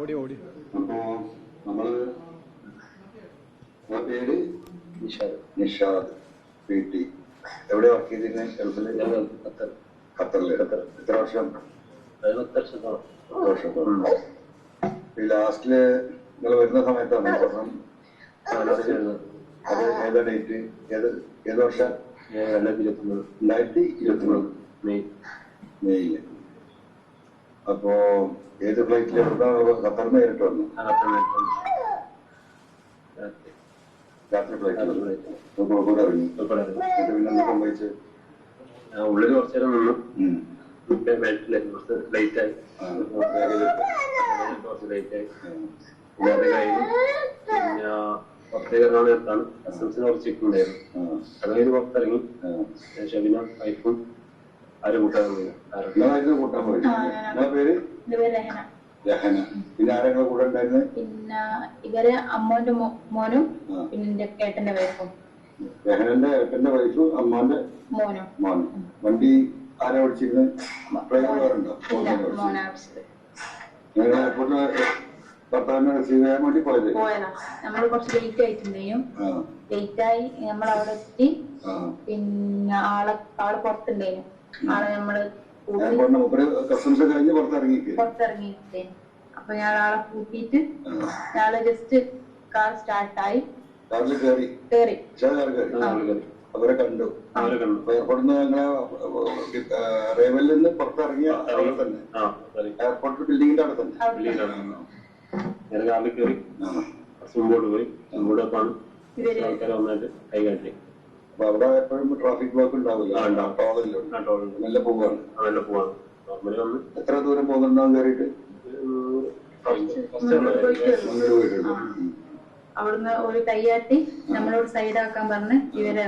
ഓടി ഓടി. അപ്പോ നമ്മൾ പേര് നിഷാദ്. Nishad P T. എവിടെ വർക്ക് ഖത്തർ. ഖത്തർ. എത്ര വർഷം? അത് പത്ത് വർഷത്തോളം. പത്ത് വർഷം. ഈ ലാസ്റ്റിൽ നിങ്ങൾ വരുന്ന സമയത്താണ് സ്വർണം? അത് ഏതാ ഡേറ്റ് ഏത് ഏത് വർഷം? രണ്ടായിരത്തി ഇരുപത്തൊമ്പത്. രണ്ടായിരത്തി ഇരുപത്തിമൂന്ന് മെയ്. മെയ്യിൽ അപ്പോ ഏത് ഫ്ലൈറ്റിൽ എവിടുന്ന ഖത്തറിന് നേരിട്ട് വന്നു. രാത്രി ഫ്ലൈറ്റിൽ. കോഴിക്കോട് ഇറങ്ങി. എന്നിട്ട് പിന്നെ എന്താ സംഭവിച്ചത് ഞാൻ ഉള്ളിൽ കുറച്ചു നേരം നിന്നു. കുറച്ച് ലേറ്റ് ആയി. കുറച്ച് ലേറ്റ് ആയി. പിന്നെ അത് കഴിഞ്ഞ് പിന്നെ പുറത്തേക്ക് നേരത്താണ്. അത് കഴിഞ്ഞ് പുറത്തിറങ്ങി. ഷബിന വൈഫും ആരും കൂട്ടാൻ കാരണം നിങ്ങളായിരുന്നു കൂട്ടാൻ പോയി നിങ്ങളെ പേര്? രഹന. പിന്നെ ആരെങ്കിലും കൂടെ ഉണ്ടായിരുന്നത് പിന്നെ ഇവർ അമ്മോന്റെ മോനും. പിന്നെ എന്റെ ഏട്ടന്റെ വൈഫും. രഹനന്റെ ഏട്ടന്റെ വൈഫും അമ്മാന്റെ മോനും. മോനും. വണ്ടി ആരാ ഓടിച്ചിരുന്നത് ഡ്രൈവർ വേറുണ്ടോ? ഇല്ല മോനെ ആവശ്യത് നിങ്ങൾ എയർപോർട്ടിൽ ഭർത്താവിനെ റിസീവ് ചെയ്യാൻ വേണ്ടി പോയത്? നമ്മൾ കുറച്ച് ലേറ്റ് ആയിട്ടുണ്ടെയും ലേറ്റ് ആയി നമ്മൾ അവിടെ എത്തി പിന്നെ ആളെ ആൾ പുറത്തുണ്ടായിരുന്നു. ആളെ നമ്മൾ പുറത്തിറങ്ങിയിട്ടേ അപ്പൊ ഞാൻ ആളെ കൂട്ടിയിട്ട്. ഞാൾ ജസ്റ്റ് കാർ സ്റ്റാർട്ടായി കേറി. അവരെ കണ്ടു. അവരെ കണ്ടു. അപ്പൊ എയർപോർട്ടിൽ നിന്ന് ഞങ്ങളെ റേവലിൽ നിന്ന് പുറത്തിറങ്ങിയ അവിടെ തന്നെ. എയർപോർട്ട് ബിൽഡിങ്ങിന്റെ അവിടെ തന്നെ. കാറിൽ കയറി. പോയി. ആൾക്കാരെ വന്നിട്ട് കൈ കാട്ടി. അപ്പൊ അവിടെ എപ്പോഴും ട്രാഫിക് ബ്ലോക്ക് ഉണ്ടാവില്ല. ആ, ഉണ്ടാവും. ടോളില്ല. ആ ടോളുണ്ട് നല്ല പോവാണ്. നല്ല പോവാണ്. നോർമലി വന്ന് എത്ര ദൂരം പോകുന്നുണ്ടാവും കയറിയിട്ട്? അവിടുന്ന് ഒരു കൈയാട്ടി നമ്മളോട് സൈഡാക്കാൻ പറഞ്ഞ് ഇവരെ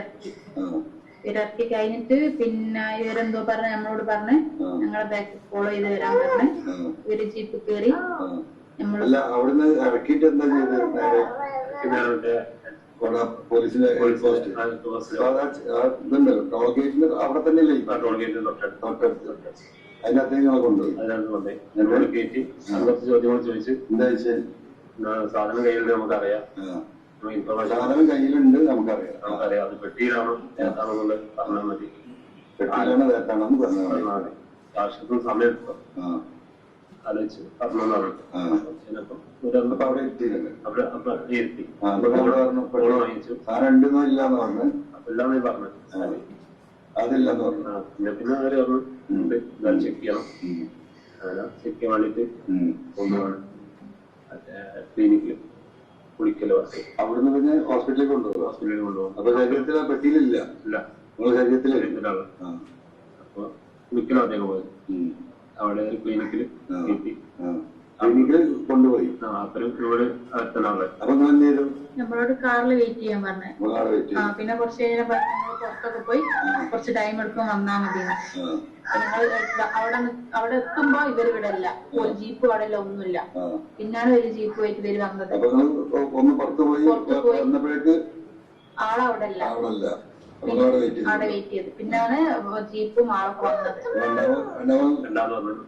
ഇറക്കി കഴിഞ്ഞിട്ട് പിന്നെ ഇവരെന്തോ പറഞ്ഞ് നമ്മളോട് പറഞ്ഞ് ഞങ്ങളെ ബാക്ക് ഫോളോ ചെയ്ത് വരാൻ പറഞ്ഞ്. ഇവർ ജീപ്പ് കയറി. നമ്മൾ അല്ല അവിടുന്ന് ഇറക്കിയിട്ട് എന്താ ചെയ്തത്? പോലീസിന്റെ ഇതുണ്ടല്ലോ ടോൾ ഗേറ്റിന് അവിടെ തന്നെ ഇല്ലേ ടോൾ ഗേറ്റ് തൊട്ടടുത്ത്. അതിനകത്ത് ഞങ്ങളെ കൊണ്ടുപോയി. അതിനകത്ത് കൊണ്ടേ ഞങ്ങളോട് കയറ്റി അത് കുറച്ച് ചോദ്യങ്ങൾ ചോദിച്ച്. എന്താ വെച്ചാൽ സാധനം കയ്യിലുണ്ട് നമുക്കറിയാം. സാധനം കയ്യിലുണ്ട് നമുക്കറിയാം. നമുക്കറിയാം. അത് പെട്ടിയിലാണോ? ഏതാണെന്നുള്ളത് പറഞ്ഞാൽ മതി. പെട്ടിയിലാണ് പറഞ്ഞാൽ മതി. ആവശ്യത്തിന് സമയം എടുക്കും ആ ആലോചിച്ച് പറഞ്ഞതാണ് ആ. ചിലപ്പം ഒരു അപ്പൊ അവിടെ അവിടെ അപ്പൊ ഇരുത്തി ആ, അപ്പൊ നമ്മൾ പറഞ്ഞു. അതില്ലെന്ന് പിന്നെ അവർ ചെക്ക് ചെയ്യണം. ചെക്ക് ചെയ്യാൻ വേണ്ടിട്ട് കൊണ്ടുപോകണം കുളിക്കൽ അവിടുന്ന് പിന്നെ ഹോസ്പിറ്റലിൽ കൊണ്ടുപോകും ഹോസ്പിറ്റലിൽ കൊണ്ടുപോകും. അപ്പൊ ശരീരത്തിൽ പറ്റിയില്ല ഇല്ല. നിങ്ങളുടെ ശരീരത്തിൽ. അപ്പൊ കുളിക്കലോ അദ്ദേഹം പോയത്. അവിടെ ഒരു ക്ലിനിക്കിൽ. കിട്ടി. ക്ലിനിക്കിൽ കൊണ്ടുപോയി. അത്രയും അപ്പൊ എന്ത് ചെയ്തു നമ്മളോട് കാറിൽ വെയിറ്റ് ചെയ്യാൻ പറഞ്ഞ്. നിങ്ങളവിടെ വെയിറ്റ് ആ പിന്നെ കുറച്ച് കഴിഞ്ഞാൽ പുറത്തൊക്കെ പോയി കുറച്ച് ടൈം എടുക്കും വന്നാ മതി. ഞങ്ങൾ അവിടെ അവിടെ എത്തുമ്പോ ഇവർ ഇവിടെ ഇല്ല ഒരു ജീപ്പ് അവിടെ ഇല്ല ഒന്നുമില്ല. പിന്നാണ് ഒരു ജീപ്പ് പോയിട്ട് ഇവർ വന്നത്. പുറത്ത് പോയി ആളവിടെ ഇല്ല അവിടെ വെയിറ്റ് ചെയ്ത് പിന്നാണ് ജീപ്പും ആളൊക്കെ വന്നത്. രണ്ടാമത് രണ്ടാമത് രണ്ടാമത് വന്നു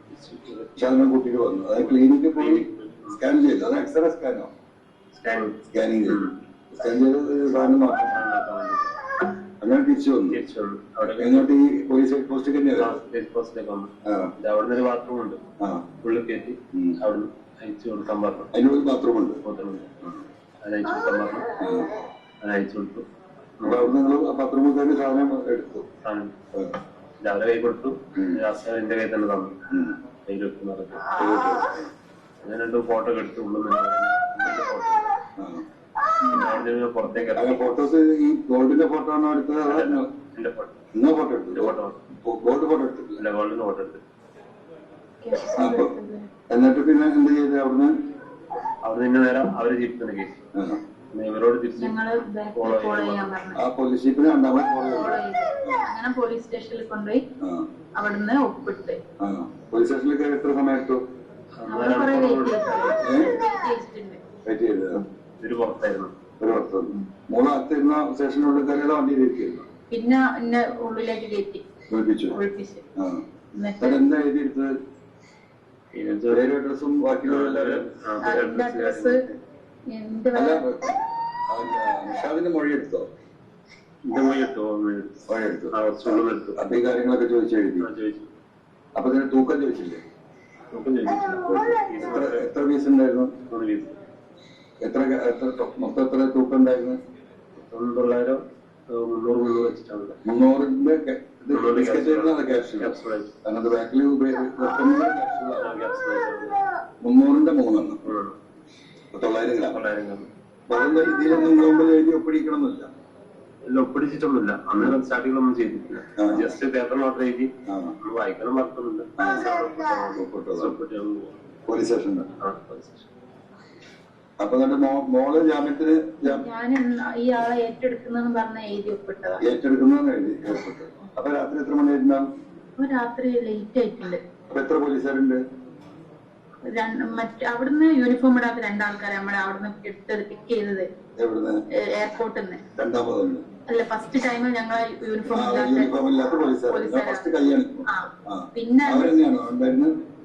ശതമാനം കുട്ടികൾ വന്നു. അത് ക്ലിനിക്കിൽ പോയി സ്കാൻ ചെയ്തു. അത് എക്സ്റേ സ്കാനോ? സ്കാനിങ് സ്കാനിങ് ചെയ്തു. സ്കാൻ ചെയ്ത് സാധനം നോക്കാം അങ്ങനെ തിരിച്ചു വന്നു. ഈ പോലീസ് ഹെഡ് പോസ്റ്റ് പോസ്റ്റിലേക്ക് വന്നു. അവിടെ ഒരു ബാത്റൂം ഉണ്ട്. ഉള്ളിൽ കയറ്റി അവിടെ അയച്ചു കൊടുക്കാൻ പറഞ്ഞു. അതിനുള്ളിൽ ബാത്റൂം ഉണ്ട്. അത് അയച്ചു കൊടുക്കാൻ പറഞ്ഞു. അത് അയച്ചു കൊടുത്തു. അപ്പൊ അവിടെ നിങ്ങൾ കയറി സാധനം എടുത്തു. രാവിലെ കൈ കൊടുത്തു. ലാസ്റ്റ് എന്റെ കയ്യിൽ തന്നെ തന്നു. ഉം. നടക്കും ഞാൻ രണ്ടു ഫോട്ടോ ഒക്കെ എടുത്തു. ഉള്ളിൽ നിന്ന് ഫോട്ടോ പുറത്തേക്ക് ഫോട്ടോസ് ഈ ഗോൾഡിന്റെ ഫോട്ടോ ആണോ എടുത്തത് അതോ എന്റെ ഫോട്ടോ നിങ്ങൾ ഫോട്ടോ എടുത്തു. ഫോട്ടോ ഗോൾഡ് ഫോട്ടോ എടുത്തു എന്റെ ഗോൾഡിന്റെ ഫോട്ടോ എടുത്തു. എന്നിട്ട് പിന്നെ എന്ത് ചെയ്ത് അവിടുന്ന്? അവിടെ നിന്ന് നേരം അവർ ജീപ്പ് തന്നെ കേസ് ഇവരോട് തിരിച്ച് ആ പോലീസ് ജീപ്പിന് രണ്ടാമത് ഫോളോ അങ്ങനെ പോലീസ് സ്റ്റേഷനിൽ കൊണ്ടുപോയി അവിടുന്ന് ഒപ്പിട്ട്. പോലീസ് സ്റ്റേഷനിൽ കയറി എത്ര സമയം എടുത്തു പുറത്തായിരുന്നു. ഒരു വർഷം മൂന്ന് അകത്തിരുന്ന സ്റ്റേഷനുള്ളിൽ കയറിയത് വണ്ടിയിൽ ഇരിക്കുന്നു പിന്നെ എന്നെ ഉള്ളിലേക്ക് കയറ്റി. വിളിപ്പിച്ചു ഒഴിപ്പിച്ച് ആ. എന്നിട്ട് എന്നിട്ട് എന്താ എഴുതിയെടുത്തത്? പേരും അഡ്രസ്സും ബാക്കിയുള്ള അഡ്രസ് അല്ല വേ- ആ, നിഷാദിന്റെ മൊഴി എടുത്തോ എന്റെ മൊഴി ഈ കാര്യങ്ങളൊക്കെ ചോദിച്ചു എഴുതി. അപ്പൊ ഇതിന് തൂക്കം ചോദിച്ചില്ലേ? എത്ര എത്ര പീസ് ഉണ്ടായിരുന്നു? എത്ര എത്ര മൊത്തം എത്ര തൂക്കം ഉണ്ടായിരുന്നു? തൊണ്ണൂറായിരം മുന്നൂറ് മുന്നൂറ് വെച്ചിട്ടാണ് മുന്നൂറിന്റെ കാരണം അത് ബാക്കിൽ മൂന്നെണ്ണം. മൂന്നെണ്ണം തൊള്ളായിരം ഗ്രാം. തൊള്ളായിരം ഗ്രാം. അതൊന്നും ഇതിലൊന്നും മുമ്പിൽ എഴുതി ഒപ്പിടിക്കണമെന്നില്ല. എല്ലാം ഒപ്പിടിച്ചിട്ടൊന്നുമില്ല. അന്നേരം സ്റ്റാർട്ടിങ്ങിലൊന്നും ചെയ്തിട്ടില്ല. ജസ്റ്റ് പേപ്പർ മാത്രം എഴുതി വായിക്കണം മറക്കുന്നുണ്ട്. പോലീസ് സ്റ്റേഷനിൽ അപ്പൊ എന്നിട്ട് മോൾ ജാമ്യത്തിന് ഞാൻ ഇന്ന് ഈ ആളെ ഏറ്റെടുക്കുന്നെന്ന് പറഞ്ഞ എഴുതി ഒപ്പിട്ടതാ. ഏറ്റെടുക്കുന്നെന്ന് എഴുതി ഏർപ്പെട്ടു അപ്പൊ രാത്രി എത്ര മണിയായിട്ടുണ്ടാവും അപ്പൊ രാത്രി ലേറ്റ് ആയിട്ടുണ്ട്. അപ്പൊ എത്ര പോലീസുകാരുണ്ട്? രണ്ട് മറ്റ് അവിടുന്ന് യൂണിഫോം ഇടാത്ത രണ്ടാൾക്കാരെ നമ്മളെ അവിടുന്ന് എടുത്തത് പിക്ക് ചെയ്തത്. എയർപോർട്ടിൽ നിന്ന് അല്ല ഫസ്റ്റ് ടൈമിൽ ഞങ്ങൾ യൂണിഫോം പിന്നെ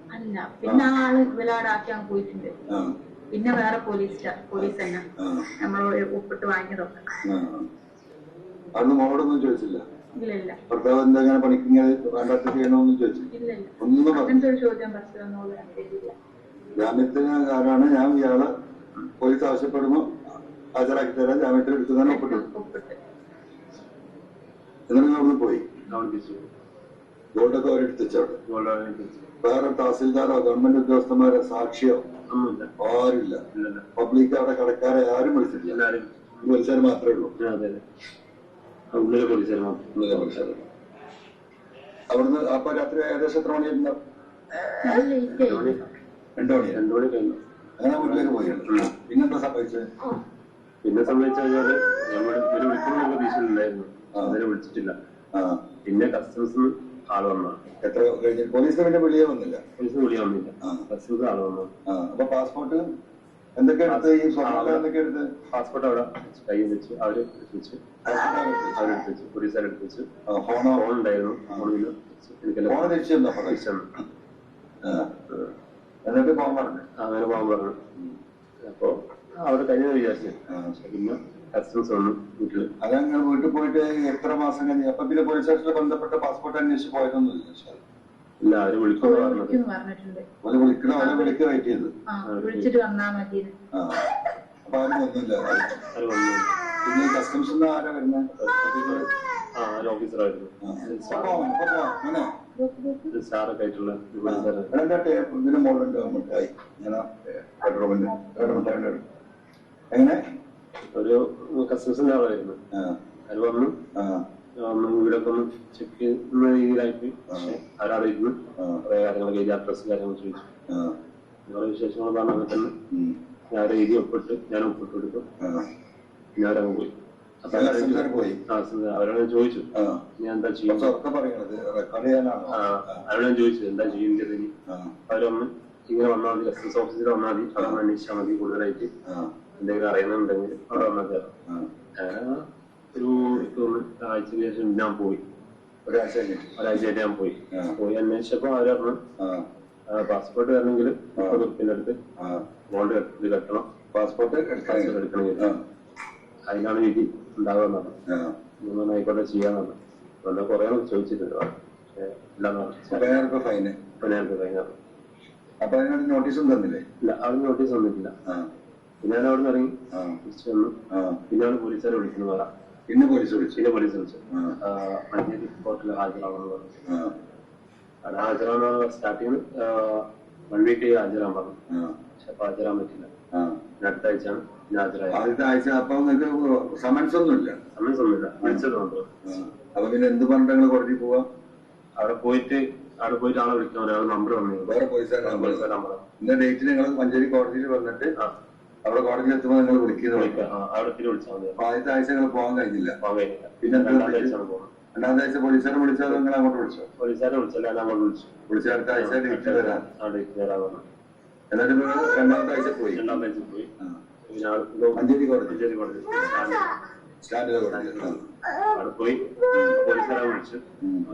അല്ല പിന്നെ ആ ആൾ ഇവലാടാക്കാൻ പോയിട്ടുണ്ട്. പിന്നെ വേറെ പോലീസ് പോലീസ് തന്നെ നമ്മൾ ഒപ്പിട്ട് വാങ്ങിയതൊക്കെ. ചോദിച്ചില്ല? ഇല്ല ഇല്ല. ഭർത്താവ് എന്താ പണിക്കിങ്ങനെ ചെയ്യണമെന്നും ഇല്ല ഒന്നും ചോദ്യം ബസ്സിലൊന്നും ആരാണ്? ഞാൻ ഇയാളെ പോലീസ് ആവശ്യപ്പെടുമ്പോ ഹാജരാക്കി തരാൻ ജാമ്യത്തിൽ തന്നെ ഒപ്പിട്ടു. എന്നിട്ട് അവിടുന്ന് പോയി. അവിടെ തിരിച്ചു പോയി. ഗോൾഡൊക്കെ അവരെടുത്ത് വെച്ചവിടെ ഗോൾഡ് വാങ്ങി തിരിച്ചു വേറെ തഹസിൽദാരോ ഗവൺമെന്റ് ഉദ്യോഗസ്ഥന്മാരോ സാക്ഷിയോ ആരുമില്ല. പബ്ലിക് അവിടെ കടക്കാരെ ആരും വിളിച്ചിട്ടില്ല. പോലീസുകാർ മാത്രമേ ഉള്ളൂ. അവിടുന്ന് അപ്പൊ രാത്രി ഏകദേശം എത്ര മണിയായിട്ടുണ്ടാവും നല്ല ലേറ്റ് ആയി മണി രണ്ടു മണിയാണ് രണ്ടു മണി കഴിഞ്ഞു അങ്ങനെ വീട്ടിലേക്ക് പോയിട്ടുണ്ട് പിന്നെന്താ സംഭവിച്ചത് പിന്നെ കഴിഞ്ഞാൽ നമ്മൾ ഒരു വിളിക്കുന്ന പ്രതീക്ഷയിലുണ്ടായിരുന്നു അവരെ വിളിച്ചിട്ടില്ല. ആ. പിന്നെ കസ്റ്റംസ് ആൾ വന്നു. എത്ര കഴിഞ്ഞ്? പോലീസിന് പിന്നെ വെളിയെ വന്നില്ല. പോലീസ് വിളി വന്നില്ല. കസ്റ്റംസ് ആൾ വന്നു. ആ. അപ്പൊ പാസ്പോർട്ട് എന്തൊക്കെ എടുത്ത്? ഈ സ്വർണ എന്തൊക്കെ എടുത്ത്? പാസ്പോർട്ട് അവിടെ കയ്യിൽ വെച്ച് അവർ എടുത്ത് വെച്ച്. അവരെടുത്ത് വെച്ച് പോലീസുകാർ എടുത്ത് വെച്ച് ഫോണോ? ഫോൺ ഉണ്ടായിരുന്നു. ഫോണിൽ എനിക്കെല്ലാം ഫോൺ തിരിച്ചു എന്നിട്ട് പോകാൻ പറഞ്ഞു. അങ്ങനെ പോകാൻ പറഞ്ഞു. അപ്പൊ അവിടെ കഴിഞ്ഞ വിചാരിച്ചു. പിന്നെ കസ്റ്റംസ് വന്നു വീട്ടിൽ. അതങ്ങനെ വീട്ടിൽ പോയിട്ട് എത്ര മാസം കഴിഞ്ഞ്? അപ്പൊ പിന്നെ പോലീസ് സ്റ്റേഷനിൽ ബന്ധപ്പെട്ട പാസ്പോർട്ട് അന്വേഷിച്ച് പോയതൊന്നുമില്ല ഇല്ല അവർ വിളിക്കുന്നു പറഞ്ഞിട്ടുണ്ട്. ഓലെ വിളിക്കണ ഓലെ വിളിക്കുക വെയിറ്റ് ചെയ്ത്. ആ വിളിച്ചിട്ട് വന്നാ മതി. ആ അപ്പൊ ആരും ഒന്നുമില്ല അവർ വന്നു പിന്നെ കസ്റ്റംസ് ആരാ വരുന്നത് ആ ഒരു ഓഫീസറായിരുന്നു അപ്പൊ അപ്പൊ അങ്ങനെ ഒരു സാറൊക്കെ ആയിട്ടുള്ള ഒരു പോലീസുകാരൻ എന്റെ ടേപ്പ് ഇതിന് മുകളിലുണ്ട് ഇങ്ങനെ എങ്ങനെ? ഒരു കസ്റ്റംസിന്റെ ആളായിരുന്നു. ആ. അവർ വന്നു. ആ. വന്ന് വീടൊക്കെ ഒന്ന് ചെക്ക് ചെയ്യുന്ന രീതിയിലായിട്ട് പക്ഷെ അവരവിടെ ഇരുന്ന് ആ. കുറെ കാര്യങ്ങളൊക്കെ എഴുതി അഡ്രസ് കാര്യങ്ങൾ ചോദിച്ചു. നിങ്ങളുടെ വിശേഷങ്ങൾ തന്നെ ഞാൻ എഴുതി ഒപ്പിട്ട് ഞാൻ ഒപ്പിട്ട് പിന്നെ അവരങ്ങ് പോയി. പോയി. അവരോട് ചോദിച്ചു. ഞാൻ എന്താ ആ, അവരോട് ചോദിച്ചു എന്താ ചെയ്യുന്നത് ഇനി അവരൊന്ന് ഇങ്ങനെ വന്നാൽ മതി കസ്റ്റംസ് ഓഫീസിൽ വന്നാൽ മതി അവിടെ അന്വേഷിച്ചാൽ മതി കൂടുതലായിട്ട്. എന്തെങ്കിലും അറിയുന്നുണ്ടെങ്കിൽ അവിടെ വന്നാൽ കയറാം ഒരു ആഴ്ചയ്ക്ക് ശേഷം ഞാൻ പോയി. ഒരാഴ്ച ഒരാഴ്ചയായിട്ട് ഞാൻ പോയി. പോയി അന്വേഷിച്ചപ്പോ അവർ പറഞ്ഞു പാസ്പോർട്ട് വരണമെങ്കിൽ റുപ്യന്റെ അടുത്ത് ബോണ്ട് ഇത് കെട്ടണം. പാസ്പോർട്ട് ആ. അതിനാണ് വിധി. മൂന്ന് ആയിക്കോട്ടെ ചെയ്യാന്നാണ് അന്ന് കുറെ ചോദിച്ചിട്ടുണ്ട്. ഫൈന് കഴിഞ്ഞാണ് അപ്പൊ അതിനൊരു നോട്ടീസും തന്നില്ലേ? ഇല്ല അവിടെ നോട്ടീസ് വന്നിട്ടില്ല. ആ. പിന്നെ ഞാൻ അവിടെ നിന്ന് ഇറങ്ങി വന്നു. പിന്നെ പിന്നെയാണ് പോലീസുകാരെ വിളിക്കുന്നു പറയാം പിന്നെ പോലീസ് വിളിച്ചു? പിന്നെ പോലീസ് വിളിച്ചു. മഞ്ചേരി കോർട്ടിൽ ഹാജരാണെന്ന് പറഞ്ഞു. അവിടെ ഹാജരാണ് സ്റ്റാർട്ടിങ് വൺ വീക്ക് ഹാജരാൻ പറഞ്ഞു. പക്ഷെ അപ്പൊ ഹാജരാൻ പറ്റില്ല പിന്നെ അടുത്ത ആഴ്ചയാണ്. ആദ്യത്തെ ആഴ്ച അപ്പൊ നിങ്ങൾക്ക് സമൻസ് ഒന്നുമില്ല സമൻസ് ഒന്നുമില്ല വിളിച്ചത് മാത്രം ആ. അപ്പൊ പിന്നെ എന്ത് പറഞ്ഞിട്ട് നിങ്ങൾ കോടതി പോവാ? അവിടെ പോയിട്ട് അവിടെ പോയിട്ട് ആളെ വിളിക്കണം ഒരാൾ നമ്പർ വന്നു വേറെ നമ്പർ ഇന്ന ഡേറ്റ് നിങ്ങൾ മഞ്ചേരി കോടതിയിൽ വന്നിട്ട് അവിടെ കോടതിയിൽ എത്തുമ്പോൾ നിങ്ങൾ വിളിക്കുന്നത് വിളിക്കാം. ആദ്യത്തെ ആഴ്ച നിങ്ങൾ പോകാൻ കഴിഞ്ഞില്ല. പിന്നെ രണ്ടാമത്തെ ആഴ്ച പോലീസുകാരെ വിളിച്ചാൽ നിങ്ങൾ അങ്ങോട്ട് വിളിച്ചോ? പോലീസുകാരെ വിളിച്ചല്ല അങ്ങോട്ട് വിളിച്ചു. വിളിച്ച അടുത്ത ആഴ്ച ഡേറ്റ് പറഞ്ഞു. എന്നിട്ട് രണ്ടാമത്തെ ആഴ്ച പോയി. രണ്ടാമത്തെ ആഴ്ച പോയി. മഞ്ചേരി കോടതി മഞ്ചേരി കോടതി സ്റ്റാൻഡിലെ കോടതി ആ. അവിടെ പോയി പോലീസുകാരെ വിളിച്ചു.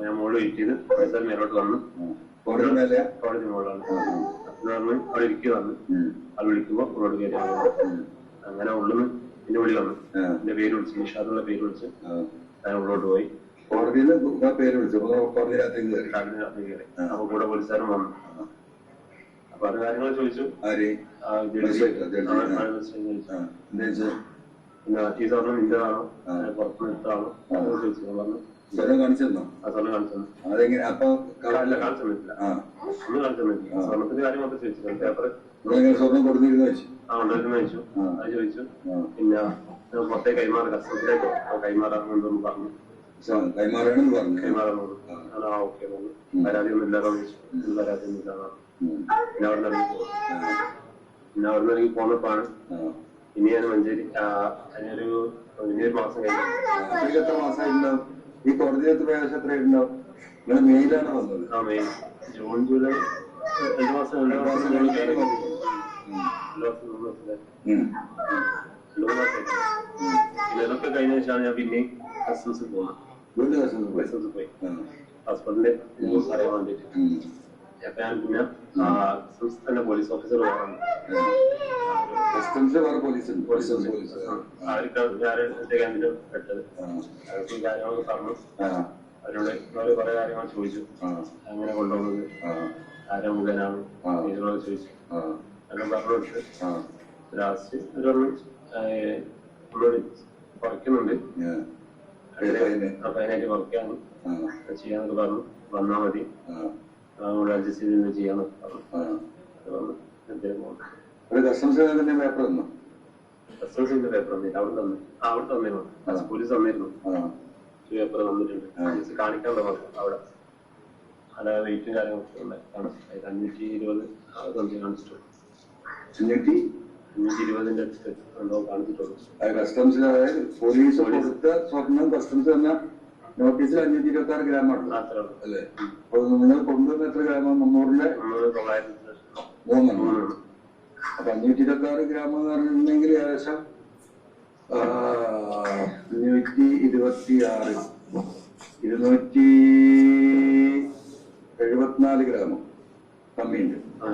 ഞാൻ മോൾ വെയിറ്റ് ചെയ്ത് പോലീസുകാർ മേലോട്ട് വന്നു ആ. കോടതി മേലെ? കോടതി മോളാണ് എന്ന് പറഞ്ഞ് അവിടെ ഇരിക്കുക പറഞ്ഞു ഉം. വിളിക്കുമ്പോ ഉള്ളോട് കയറി അങ്ങനെ ഉള്ളിന്ന് എന്റെ വിളി വന്നു. എന്റെ പേര് വിളിച്ചു നിഷാദുള്ള പേര് വിളിച്ച്. ഞാൻ ഉള്ളോട്ട് പോയി. കോടതിയിൽ പേര് വിളിച്ചു. കോടതി രാത്രി കയറി. കാടിന് രാത്രി കയറി. അപ്പൊ കൂടെ പോലീസുകാരൻ വന്നു. അപ്പൊ അത് കാര്യങ്ങൾ ചോദിച്ചു. ആര്? പിന്നെ ഈ സ്വർണം നിന്റേതാണോ ആ. നിർത്താണോ ചോദിച്ചു ഞാൻ പറഞ്ഞു. സ്വരം കാണിച്ചിരുന്നോ? ആ സ്വർണം കാണിച്ചു അതെങ്ങനെ? അപ്പൊ അല്ല കാണിച്ചു തന്നിട്ടില്ല ആ. ഒന്നും കാണിച്ചു തന്നിട്ടില്ല സ്വർണത്തിന്റെ കാര്യം മാത്രം ചോദിച്ചു. പേപ്പർ സ്വർണം കൊടുത്തിരുന്നു ആ ഉണ്ടായിരുന്നു ചോദിച്ചു. ആ. അത് ചോദിച്ചു. ആ. പിന്നെ ഞാൻ പുറത്തെ കൈമാറി കസ്റ്റമത്തിലേക്കോ കൈമാറാമെന്നൊന്നും പറഞ്ഞു. സ- കൈമാറണമെന്ന് പറഞ്ഞു. കൈമാറാമെന്ന് ആ. ഓക്കെ പറഞ്ഞു. പരാതി ഒന്നും ഇല്ലാതെ ചോദിച്ചു "ഇല്ല, പരാതി ഒന്നും ഇല്ലാതെ. ഉം. പിന്നെ അവിടെ ഇറങ്ങി. പിന്നെ അവിടെ ഇറങ്ങി പോന്നപ്പോഴാണ് ഇനി ഞാൻ മഞ്ചേരി ഇനി ഒരു മാസം കഴിഞ്ഞു. അപ്പോഴേക്ക് എത്ര മാസമായിട്ടുണ്ടാവും? ഈ കോടതി ഏകദേശം എത്ര ആയിട്ടുണ്ടാവും നിങ്ങൾ മെയിലാണ് വന്നത്. ആ മെയ് ജൂൺ ജൂലൈ രണ്ട് മാസം രണ്ട് മാസം പിന്നെ ഇതൊക്കെ കഴിഞ്ഞ ശേഷമാണ് ഞാൻ പിന്നെ കസ്റ്റംസിൽ പോകുന്നത് വീണ്ടും കസ്റ്റംസിൽ പോയി. ന്യൂസ് അറിയാൻ വേണ്ടിയിട്ട് പിന്നെ പോലീസ് ഓഫീസർ വേണം കസ്റ്റംസ് വേറെ പോലീസ് പോലീസ് അവർക്ക് പെട്ടത്. അവർക്ക് കാര്യങ്ങളൊക്കെ പറഞ്ഞു. അവരോട് അവർ കുറെ കാര്യങ്ങൾ ചോദിച്ചു. അങ്ങനെ കൊണ്ടുപോകുന്നത്? ആരാ മുഖേനാണ്. ഇതിനോട് ചോദിച്ചു. അങ്ങനെ പറഞ്ഞു കൊടുത്ത്. ലാസ്റ്റ് ഒരു പറഞ്ഞു നമ്മളോട് കുറയ്ക്കുന്നുണ്ട്. ഫൈനായിട്ട് കുറയ്ക്കാണ് ചെയ്യാന്നൊക്കെ പറഞ്ഞു. വന്നാൽ മതി. അഡ്ജസ്റ്റ് ചെയ്ത് ഒരു കസ്റ്റംസ് തന്നെ പേപ്പർ തന്നു. കസ്റ്റംസിന്റെ പേപ്പർ തന്നില്ല അവിടെ തന്നെ. ആ അവിടെ തന്നിരുന്നു. പോലീസ് തന്നിരുന്നു. പേപ്പർ തന്നിട്ടുണ്ട്. കാണിക്കാൻ പറഞ്ഞു അവിടെ അല്ല വെയിറ്റും കാര്യങ്ങളൊക്കെ ഉണ്ട് കാണാം അതിൽ അഞ്ഞൂറ്റി ഇരുപത് സംതിങ് കാണിച്ചിട്ടുള്ളൂ അഞ്ഞൂറ്റി? അഞ്ഞൂറ്റി ഇരുപതിന്റെ അടുത്ത് എന്തോ കാണിച്ചിട്ടുള്ളൂ കസ്റ്റംസിൽ പോലീസ് കൊടുത്ത സ്വർണം കസ്റ്റംസ് തന്ന നോട്ടീസിൽ അഞ്ഞൂറ്റി ഇരുപത്തി ആറ് ഗ്രാമാണ് അല്ലേ? അപ്പൊ നിങ്ങൾ കൊണ്ടുവന്ന എത്ര ഗ്രാമാണ് മുന്നൂറിന്റെ മൂന്നെണ്ണം. അപ്പൊ അഞ്ഞൂറ്റി ഇരുപത്തി ആറ് ഗ്രാം എന്ന് പറഞ്ഞിട്ടുണ്ടെങ്കിൽ ഏകദേശം ആ, അഞ്ഞൂറ്റി ഇരുപത്തി ആറ് ഇരുന്നൂറ്റി എഴുപത്തിനാല് ഗ്രാം കമ്മിയുണ്ട്. അപ്പൊ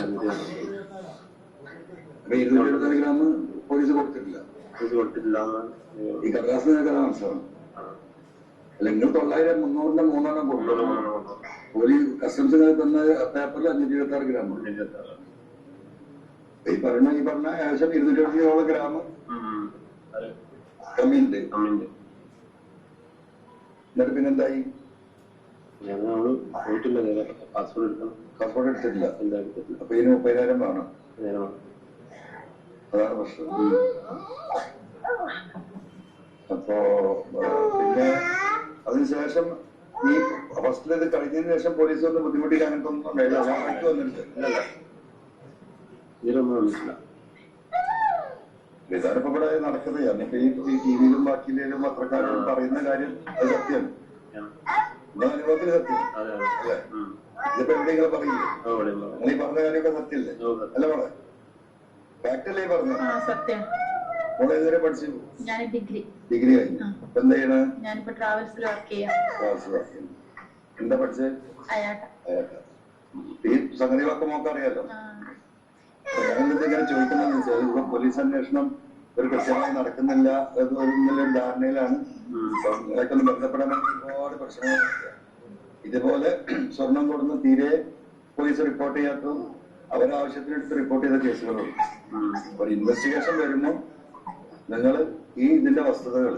ഇരുന്നൂറ്റി എഴുപത്തിനാല്. ഗ്രാം പോലീസ് കൊടുത്തിട്ടില്ല. ഈ കടലാസ് നിങ്ങൾക്ക് മനസ്സിലാവും അല്ല നിങ്ങൾ തൊള്ളായിരം മുന്നൂറിന്റെ മൂന്നെണ്ണം മുന്നൂറ് കൊടുക്കണം മൂന്നെണ്ണം കൊണ്ടു പോലീസ് കസ്റ്റംസ് നിങ്ങൾക്ക് തന്ന പേപ്പറിൽ അഞ്ഞൂറ്റി ഇരുപത്തി ആറ് ഗ്രാം ഈ പറഞ്ഞ ഈ പറഞ്ഞ ഏകദേശം ഇരുന്നൂറ്റി എഴുപത്തിയോളം ഗ്രാം അത് കമ്മിയുണ്ട്. കമ്മിന്റെ എന്നിട്ട് പിന്നെന്തായി? പോയിട്ടില്ല നേരെ പാസ്പോർട്ട് എടുക്കണം. പാസ്പോർട്ട് എടുത്തിട്ടില്ല. അപ്പൊ ഇതിന് മുപ്പതിനായിരം വേണം. അതാണ് പ്രശ്നം. അപ്പോ അതിനുശേഷം ഈ ഫസ്റ്റിൽ ഇത് കഴിഞ്ഞതിന് ശേഷം പോലീസ് ഒന്ന് ബുദ്ധിമുട്ടിക്കാൻ അങ്ങനത്തെ ഒന്നും ഉണ്ടായില്ല വാറന്റ് വന്നിട്ടുണ്ട്. ഇല്ലല്ല. ഇതിലൊന്നും വന്നിട്ടില്ല ഇതാണ് ഇപ്പൊ ഇവിടെ നടക്കുന്നത്. ഞാനിപ്പോ ഈ ടിവിയിലും ബാക്കിയിലും പത്രക്കാരും പറയുന്ന കാര്യം അത് സത്യമാണ്. അനുഭവത്തിൽ സത്യം. അല്ലേ. ഇതിപ്പോ എവിടെയെങ്കിലും പറയില്ലേ? നീ നിങ്ങൾ ഈ പറഞ്ഞ കാര്യമൊക്കെ സത്യല്ലേ? ഓ, അല്ല മോളെ ഫാക്ട് അല്ലേ ഈ പറഞ്ഞത്? പഠിച്ചു? ഞാൻ ഡിഗ്രി. ഡിഗ്രി കഴിഞ്ഞു. ഇപ്പൊ എന്താ ചെയ്യണ? ഞാനിപ്പോ ട്രാവൽസിൽ വർക്ക് ചെയ്യാം. ക്ലാസ്. എന്താ പഠിച്ചത് അയാട്ട. അയാൾക്ക്. ഈ സംഗതികളൊക്കെ നമുക്ക് അറിയാലോ ഞാനിത് ഇങ്ങനെ ചോദിക്കുന്നതെന്ന് വെച്ചാൽ ഇപ്പൊ പോലീസ് അന്വേഷണം ഒരു കൃത്യമായി നടക്കുന്നില്ല അത് ഒരു ധാരണയിലാണ്. ഇതൊക്കെ ഒന്ന് ബന്ധപ്പെടാൻ ഒരുപാട് പ്രശ്നങ്ങൾ ഇതുപോലെ സ്വർണം കൊടുന്ന് തീരെ പോലീസ് റിപ്പോർട്ട് ചെയ്യാത്തതും അവരാവശ്യത്തിനെടുത്ത് റിപ്പോർട്ട് ചെയ്ത കേസുകളുണ്ട്. ഒരു ഇൻവെസ്റ്റിഗേഷൻ വരുമ്പോൾ നിങ്ങൾ ഈ ഇതിന്റെ വസ്തുതകൾ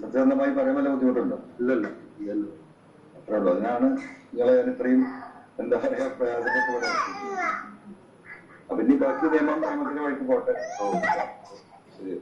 സത്യസന്ധമായി പറയാൻ വല്ല ബുദ്ധിമുട്ടുണ്ടോ? ഇല്ലല്ലോ. ഇല്ലല്ലോ. അത്രേ ഉള്ളൂ. അതിനാണ് നിങ്ങളെ ഞാൻ ഇത്രയും എന്താ പറയാ പ്രയാസപ്പെട്ട് അപ്പൊ ഇനി ബാക്കി നിയമം നിയമത്തിന്റെ വഴിക്ക് പോട്ടെ. ശരി.